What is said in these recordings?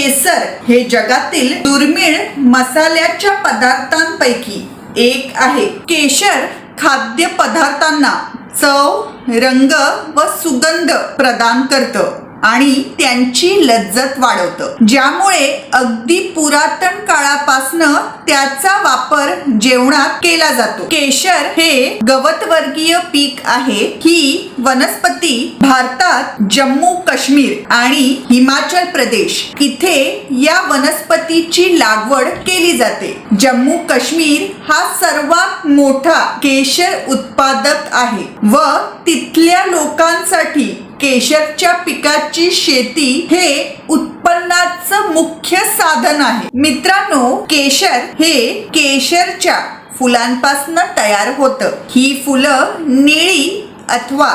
केसर हे जगातील दुर्मिळ मसाल्याच्या पदार्थांपैकी एक आहे. केशर खाद्य पदार्थांना चव रंग व सुगंध प्रदान करतं. आणि त्यांची लज्जत वाढवतं. ज्यामुळे अगदी पुरातन काळापासनं त्याचा वापर जेवणात केला जातो. केशर हे गवतवर्गीय पीक आहे. ही वनस्पती भारतात जम्मू काश्मीर आणि हिमाचल प्रदेश इथे या वनस्पतीची लागवड केली जाते. जम्मू काश्मीर हा सर्वात मोठा केशर उत्पादक आहे व तिथल्या लोकांसाठी केशरच्या पिकाची शेती हे उत्पन्नाचं मुख्य साधन आहे. मित्रांनो केशर हे केशरच्या फुलांपासून तयार होतं. ही फुलं निळी अथवा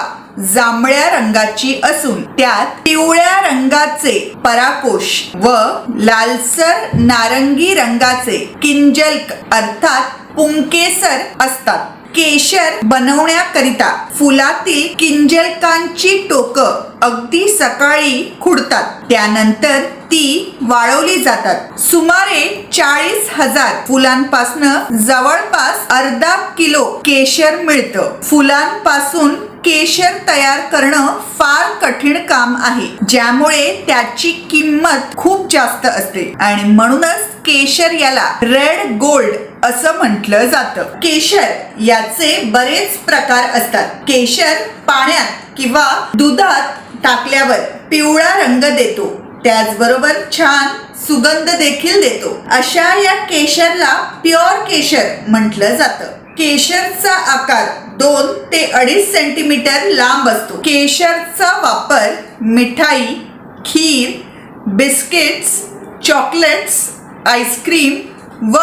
जांभळ्या रंगाची असून त्यात पिवळ्या रंगाचे पराकोश व लालसर नारंगी रंगाचे किंजल्क अर्थात पुंकेसर असतात. केशर बनवण्याकरिता फुलातील किंजलकांची टोकं अगदी सकाळी खुडतात. त्यानंतर ती वाळवली जातात. सुमारे चाळीस हजार फुलांपासनं जवळपास अर्धा किलो केशर मिळतं. फुलांपासून केशर तयार करणं फार कठीण काम आहे. ज्यामुळे त्याची किंमत खूप जास्त असते. आणि म्हणूनच केशर याला रेड गोल्ड असं म्हटलं जातं. केशर याचे बरेच प्रकार असतात. केशर पाण्यात किंवा दुधात टाकल्यावर पिवळा रंग देतो. त्याचबरोबर छान सुगंध देखील देतो. अशा या केशरला प्युअर केशर म्हटलं जातं. केशरचा आकार दोन ते अडीच सेंटीमीटर लांब असतो. केशरचा वापर मिठाई खीर बिस्किट्स चॉकलेट्स आईस्क्रीम व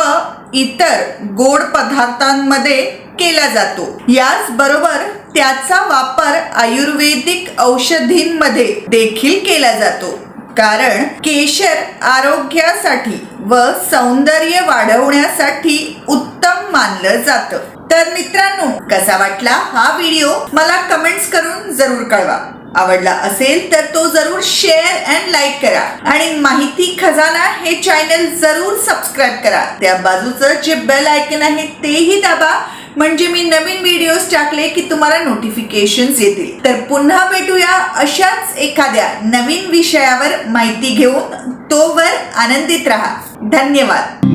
इतर गोड पदार्थांमध्ये केला जातो. याचबरोबर त्याचा वापर आयुर्वेदिक औषधींमध्ये देखील केला जातो. कारण केशर आरोग्यासाठी व सौंदर्य वाढवण्यासाठी उत्तम मानलं जातं. तर मित्रांनो कसा वाटला हा व्हिडिओ? मला कमेंट्स करून जरूर कळवा. आवडला असेल तर तो जरूर शेअर अँड लाईक करा. आणि माहिती खजाना हे चॅनल जरूर सबस्क्राईब करा. त्या बाजूचं जे बेल आयकन आहे तेही दाबा. म्हणजे मी नवीन व्हिडिओज टाकले की तुम्हाला नोटिफिकेशन्स येतील. तर पुन्हा भेटूया अशाच एखाद्या नवीन विषयावर माहिती घेऊन. तोवर आनंदित राहा. धन्यवाद.